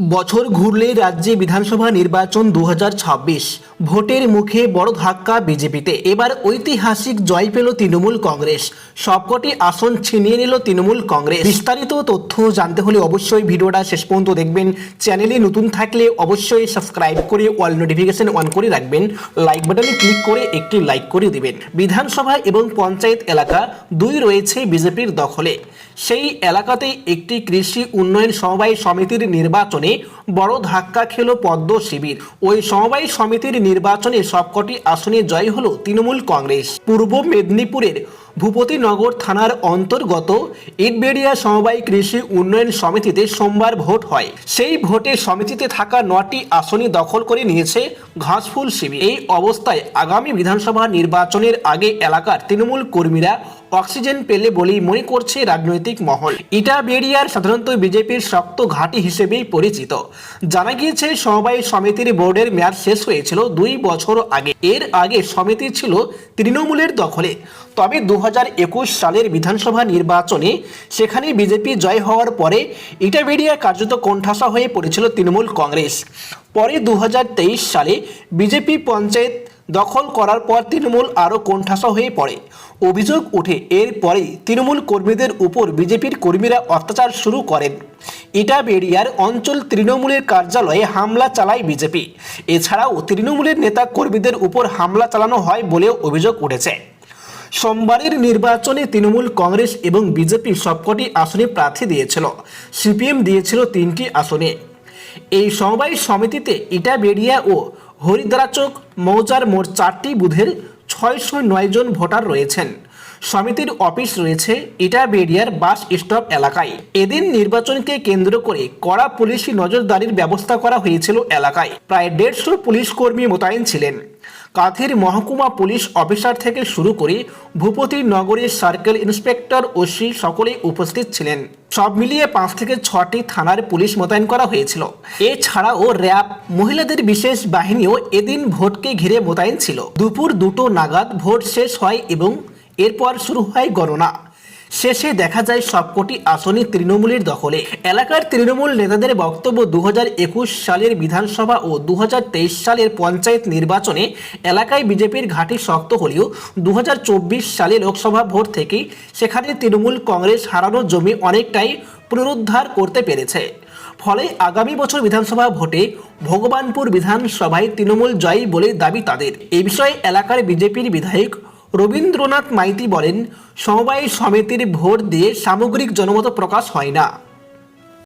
বছর ঘুরলে রাজ্যে বিধানসভা নির্বাচন দু হাজার ছাব্বিশ। ভোটের মুখে বড় ধাক্কা বিজেপিতে। এবার ঐতিহাসিক জয় পেল তৃণমূল কংগ্রেস। সবকটি আসন ছিনিয়ে নিল তৃণমূল কংগ্রেস। বিস্তারিত তথ্য জানতে হলে অবশ্যই ভিডিওটা শেষ পর্যন্ত দেখবেন। চ্যানেলে নতুন থাকলে অবশ্যই সাবস্ক্রাইব করে অল নোটিফিকেশন অন করে রাখবেন। লাইক বাটনে ক্লিক করে একটি লাইক করে দিবেন। বিধানসভা এবং পঞ্চায়েত এলাকা দুই রয়েছে বিজেপির দখলে। সেই এলাকাতেই একটি কৃষি উন্নয়ন সমবায় সমিতির নির্বাচনে বড় ধাক্কা খেল পদ্ম শিবির। ওই সমবায় সমিতির নির্বাচনে সবকটি আসনে জয় হল তৃণমূল কংগ্রেস। পূর্ব মেদিনীপুরের ভূপতিনগর থানার অন্তর্গত ইটবেড়িয়া সমবায় কৃষি উন্নয়ন সমিতিতে সোমবার ভোট হয়। সেই ভোটে সমিতিতে থাকা নটি আসনই দখল করে নিয়েছে ঘাসফুল শিবির। এই অবস্থায় আগামী বিধানসভা নির্বাচনের আগে এলাকার তৃণমূল কর্মীরা অক্সিজেন পেলে বলেই মনে করছে রাজনৈতিক মহল। ইটা বেরিয়ার সাধারণত বিজেপির শক্ত ঘাঁটি হিসেবেই পরিচিত। জানা গিয়েছে, সমবায় সমিতির বোর্ডের মেয়াদ শেষ হয়েছিল দুই বছর আগে। এর আগে সমিতি ছিল তৃণমূলের দখলে। তবে দু সালের বিধানসভা নির্বাচনে সেখানে বিজেপি জয় হওয়ার পরে ইটাবেরিয়া কার্যত কোণঠাসা হয়ে পড়েছিল তৃণমূল কংগ্রেস। পরে দু হাজার তেইশ সালে বিজেপি পঞ্চায়েত দখল করার পর তৃণমূল আরও কোণঠাসা হয়ে পড়ে। অভিযোগ ওঠে এরপরেই তৃণমূল কর্মীদের উপর বিজেপির কর্মীরা অত্যাচার শুরু করেন। ইটাবেরিয়ার অঞ্চল তৃণমূলের কার্যালয়ে হামলা চালায় বিজেপি। এছাড়াও তৃণমূলের নেতা কর্মীদের উপর হামলা চালানো হয় বলেও অভিযোগ উঠেছে। সোমবারের নির্বাচনে তৃণমূল কংগ্রেস এবং বিজেপি সবকটি আসনে প্রার্থী দিয়েছিল। সিপিএম দিয়েছিল তিনটি আসনে। এই সমবায় সমিতিতে ইটাবেরিয়া ও হরিদ্রাচক মৌজার মোট চারটি বুধের ছয়শো নয় জন ভোটার রয়েছেন। সমিতির অফিস রয়েছে ইটাবেরিয়ার বাস স্টপ এলাকায়। এদিন নির্বাচনকে কেন্দ্র করে কড়া পুলিশি নজরদারির ব্যবস্থা করা হয়েছিল এলাকায়। প্রায় দেড়শো পুলিশ কর্মী মোতায়েন ছিলেন। কাথির মহকুমা পুলিশ অফিসার থেকে শুরু করে ভূপতি নগরীর সার্কেল ইন্সপেক্টর ওসি সকলেই উপস্থিত ছিলেন। সব মিলিয়ে পাঁচ থেকে ছটি থানার পুলিশ মোতায়েন করা হয়েছিল। এছাড়াও র্যাব, মহিলাদের বিশেষ বাহিনীও এদিন ভোটকে ঘিরে মোতায়েন ছিল। দুপুর দুটো নাগাদ ভোট শেষ হয় এবং এরপর শুরু হয় গণনা। শেষে দেখা যায় সবকটি আসনই তৃণমূলের দখলে। এলাকার তৃণমূল নেতাদের বক্তব্য দু হাজার একুশ সালের বিধানসভা ও দু হাজার তেইশ সালের পঞ্চায়েত নির্বাচনে এলাকায় বিজেপির ঘাঁটি শক্ত হলেও দু সালে লোকসভা ভোট থেকেই সেখানে তৃণমূল কংগ্রেস হারানো জমি অনেকটাই পুনরুদ্ধার করতে পেরেছে। ফলে আগামী বছর বিধানসভা ভোটে ভগবানপুর বিধানসভায় তৃণমূল জয়ী বলে দাবি তাদের। এ বিষয়ে এলাকার বিজেপির বিধায়ক রবীন্দ্রনাথ মাইতি বলেন সমবায় সমিতির ভোট দিয়ে সামগ্রিক জনমত প্রকাশ হয় না।